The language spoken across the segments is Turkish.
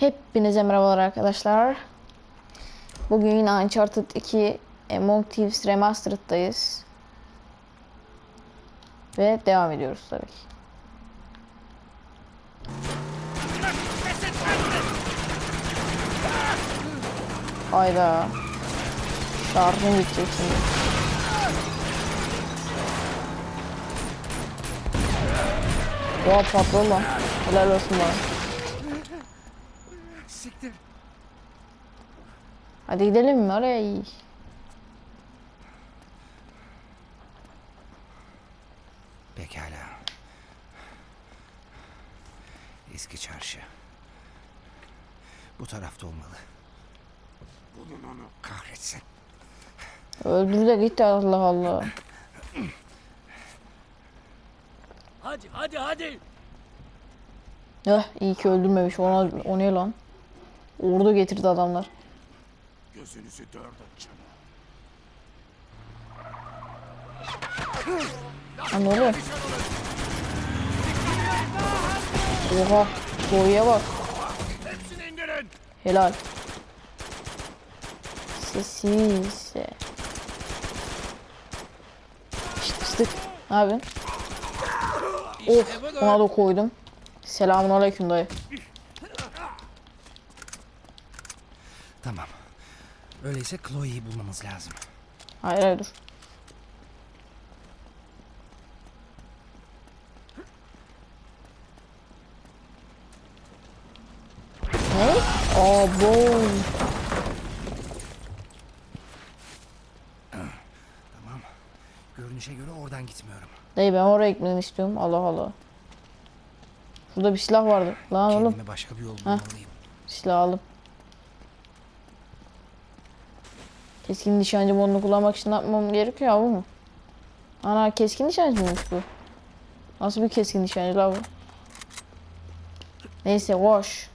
Hepinize merhabalar arkadaşlar. Bugün yine Uncharted 2 Among Thieves Remastered'dayız. Ve devam ediyoruz tabii ki. Hayda. Şarjım bitecek şimdi. Oha patron lan. Helal olsun bana. Hadi gidelim mi oraya? Pekala. Eski çarşı. Bu tarafta olmalı. Bunun onu kahretsin. Öldür de git Allah Allah. Hadi hadi hadi. Eh iyi ki öldürmemiş. Ona, o ne lan? Ordu getirdi adamlar. Gözünüzü dört açın. Ne oluyor? Oha. Boyuya bak. Hepsini indirin. Helal. Sessiz. Şşt fıstık. Ne yapıyorsun? Of ona da koydum. Selamun aleyküm dayı. Tamam. Öyleyse Chloe'yi bulmamız lazım. Hayır hayır dur. Ne? Abo. Tamam. Görünüşe göre oradan gitmiyorum. Dayı ben oraya gitmeni istiyorum. Allah Allah. Şurada bir silah vardı. Lan oğlum. Kendime başka bir yol bulmalıyım. Silah aldım. Keskin nişancı modunu kullanmak için yapmam gerekiyor abi mu? Ana keskin nişancı mıymış bu? Nasıl bir keskin nişancı la bu? Neyse koş.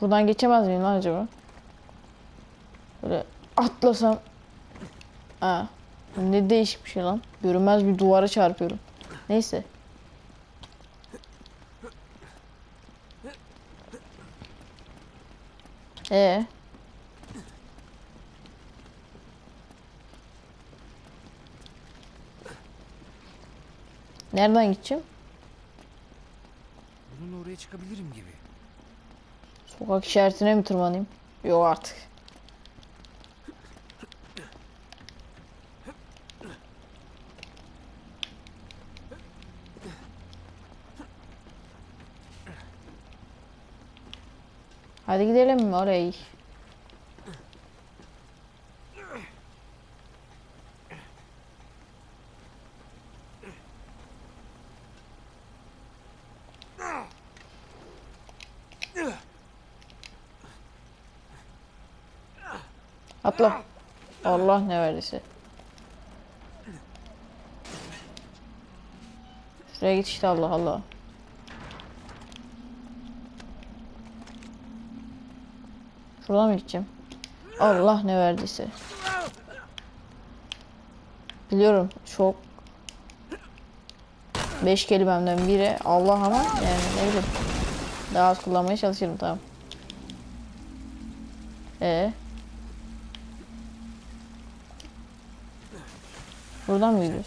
Buradan geçemez miyim lan acaba? Böyle atlasam. Ha. Ne değişik bir şey lan. Görünmez bir duvara çarpıyorum. Neyse. Ee. Nereden gideceğim? Bununla oraya çıkabilirim gibi. Sokak işaretine mi tırmanayım? Yok artık. Hadi gidelim mi oraya? Atla. Allah ne verdiyse. Şuraya git işte Allah Allah. Şuradan mı gideceğim? Allah ne verdiyse. Biliyorum çok Beş kelimemden biri Allah ama yani ne bileyim. Daha az kullanmaya çalışırım tamam. Ee. Buradan mı gidiyoruz?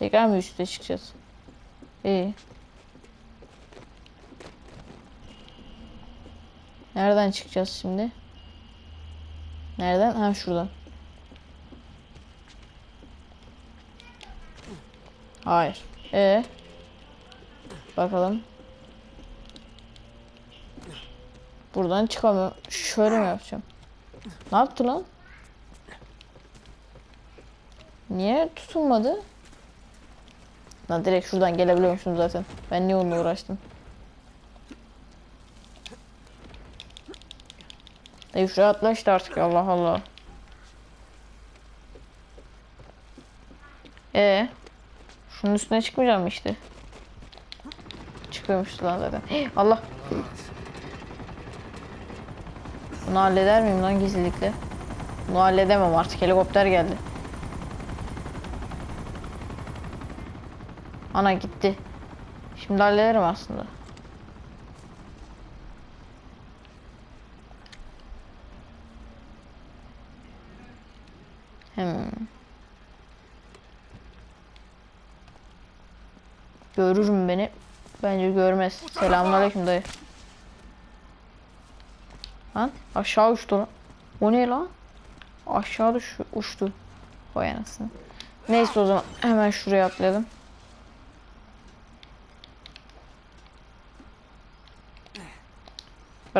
Tekrar mı üstte çıkacağız? İyi. Nereden çıkacağız şimdi? Nereden? Ha şuradan. Hayır. E. Bakalım. Buradan çıkamıyorum. Şöyle mi yapacağım? Ne yaptı lan? Niye tutunmadı? Lan direkt şuradan gelebiliyormuşum zaten. Ben niye onunla uğraştım? Dayı şuraya atla artık Allah Allah. Ee, şunun üstüne çıkmayacağım işte. çıkıyormuş lan zaten. Hey, Allah. Bunu halleder miyim lan gizlilikle? Bunu halledemem artık helikopter geldi. Ana gitti. Şimdi hallederim aslında. Hmm. Görürüm beni. Bence görmez. Selamünaleyküm dayı. Lan aşağı uçtu lan. O ne lan? Aşağı düş uçtu. Vay anasını. Neyse o zaman hemen şuraya atlayalım.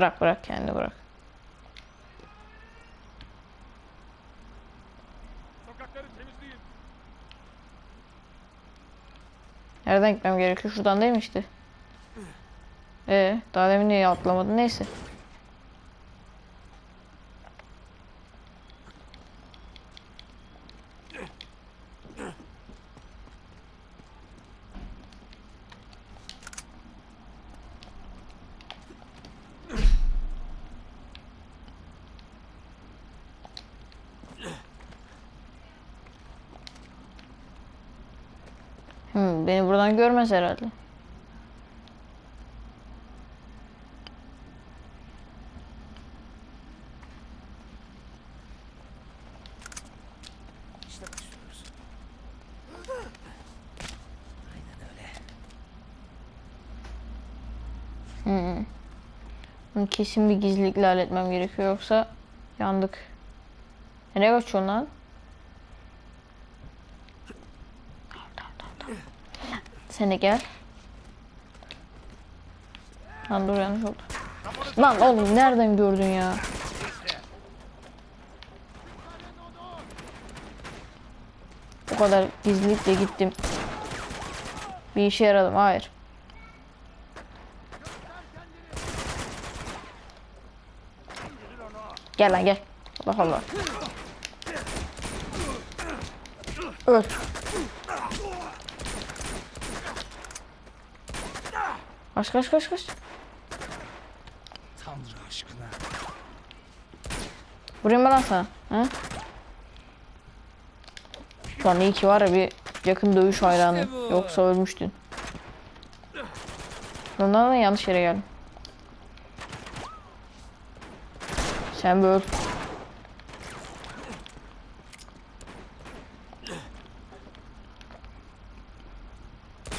Bırak bırak kendi bırak. Nereden gitmem gerekiyor? Şuradan değil mi işte? Ee, daha demin niye atlamadın? Neyse. Beni buradan görmez herhalde. Hmm. Kesin bir gizlilikle halletmem gerekiyor yoksa yandık. Nereye kaçıyorsun lan? Sen de gel. Lan dur yanlış oldu. Lan oğlum nereden gördün ya? O kadar gizlilikle gittim. Bir işe yaradım. Hayır. Gel lan gel. Allah Allah. Öl. Kaç kaç kaç kaç. Tanrı aşkına. Vurayım mı lan sana? Ha? Lan iyi ki var ya bir yakın dövüş hayranı. bu. Yoksa ölmüştün. Ondan da yanlış yere geldim. Sen bir öl.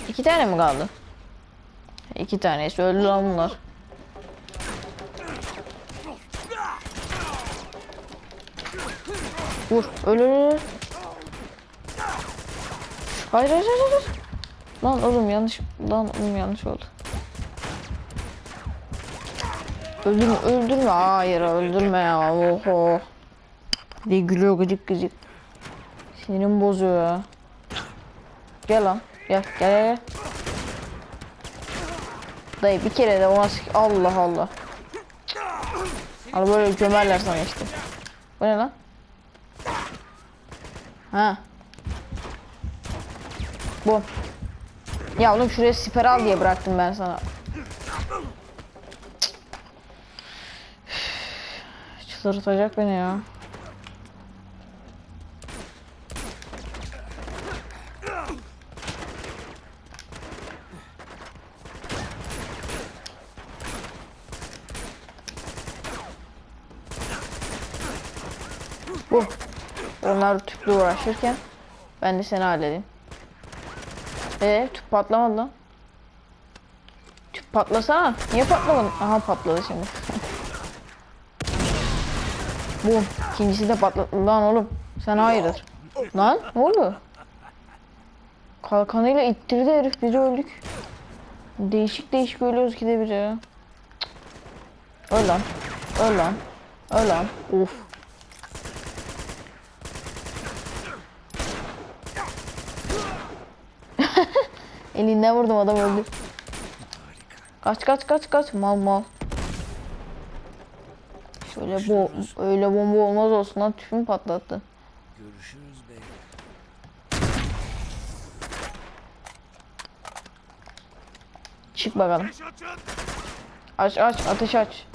İki tane mi kaldı? İki tanesi öldü lan bunlar. Vur. Öl öl. Hayır hayır hayır. Lan oğlum yanlış. Lan oğlum yanlış oldu. Öldürme öldürme. Hayır öldürme ya. Oho. Bir gülüyor gıcık gıcık. Sinirim bozuyor ya. Gel lan. Gel gel gel. Dayı bir kere de ona. Allah Allah. Hani böyle gömerler sana işte. Bu ne lan? Ha. Bu. Ya oğlum şuraya siper al diye bıraktım ben sana. Çıldırtacak beni ya. Bu. Onlar tüple uğraşırken ben de seni halledeyim. Ee, tüp patlamadı lan. Tüp patlasana. Niye patlamadın? Aha patladı şimdi. Bu. İkincisi de patladı. Lan oğlum. Sen hayırdır? Lan ne oldu? Kalkanıyla ittirdi herif. Biz öldük. Değişik değişik ölüyoruz ki de bir ya. Öl lan. Öl lan. Öl lan. Of. Elinden vurdum adam öldü. Kaç kaç kaç kaç mal mal. Şöyle bu öyle bomba olmaz olsun lan tüpümü patlattı. Görüşürüz bey. Çık bakalım. Aç aç ateş aç.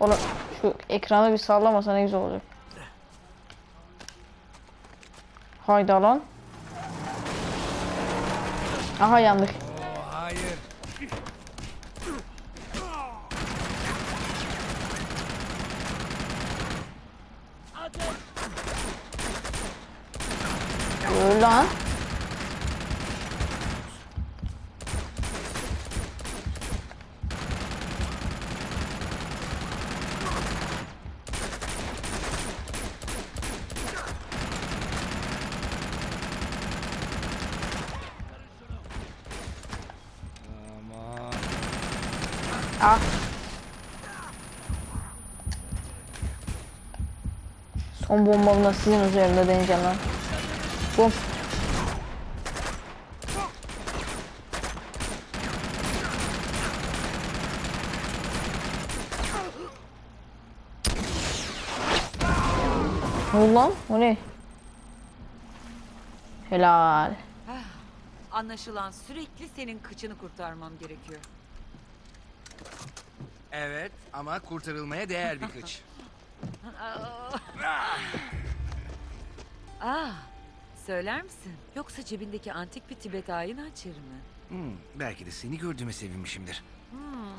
Oğlum şu ekranı bir sallamasa ne güzel olacak. Hayda lan. Aha yandık. Hayır. Lan. Ah. Son bombamı da sizin üzerinde deneyeceğim lan. Bom. Ne oldu lan? O ne? Helal. Anlaşılan sürekli senin kıçını kurtarmam gerekiyor. Evet ama kurtarılmaya değer bir kıç. Ah, söyler misin? Yoksa cebindeki antik bir Tibet ayin hançeri mi? Hmm, belki de seni gördüğüme sevinmişimdir.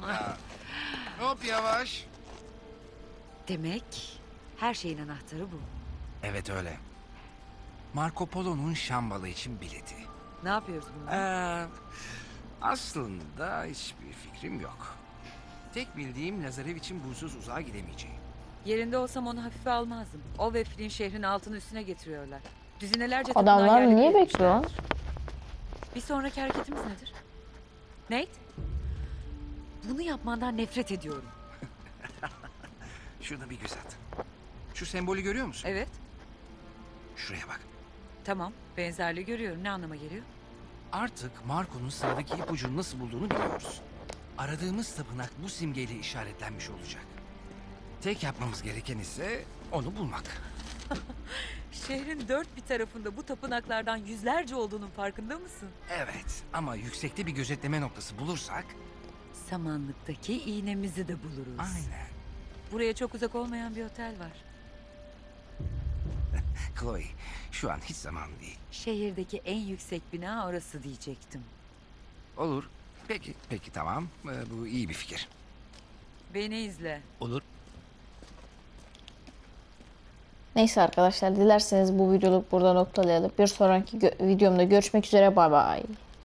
Aa, Hop yavaş. Demek her şeyin anahtarı bu. Evet öyle. Marco Polo'nun Şambalı için bileti. Ne yapıyoruz bununla? Ee, aslında hiçbir fikrim yok. Tek bildiğim Lazarevich'in bunsuz uzağa gidemeyeceği. Yerinde olsam onu hafife almazdım. O ve Flynn şehrin altını üstüne getiriyorlar. Düzinelerce Adamlar tapınağı yerle niye bir bekliyor lan? Bir sonraki hareketimiz nedir? Nate? Bunu yapmandan nefret ediyorum. Şuna bir göz at. Şu sembolü görüyor musun? Evet, Şuraya bak. tamam. Benzerliği görüyorum. Ne anlama geliyor? Artık Marco'nun sağdaki ipucunu nasıl bulduğunu biliyoruz. Aradığımız tapınak bu simgeyle işaretlenmiş olacak. Tek yapmamız gereken ise onu bulmak. Şehrin dört bir tarafında bu tapınaklardan yüzlerce olduğunun farkında mısın? Evet ama yüksekte bir gözetleme noktası bulursak... Samanlıktaki iğnemizi de buluruz. Aynen. Buraya çok uzak olmayan bir otel var. Chloe şu an hiç zaman değil. Şehirdeki en yüksek bina orası diyecektim. Olur. Peki, peki tamam. Ee, bu iyi bir fikir. Beni izle. Olur. Neyse arkadaşlar dilerseniz bu videoluk burada noktalayalım. Bir sonraki gö- videomda görüşmek üzere bay bay.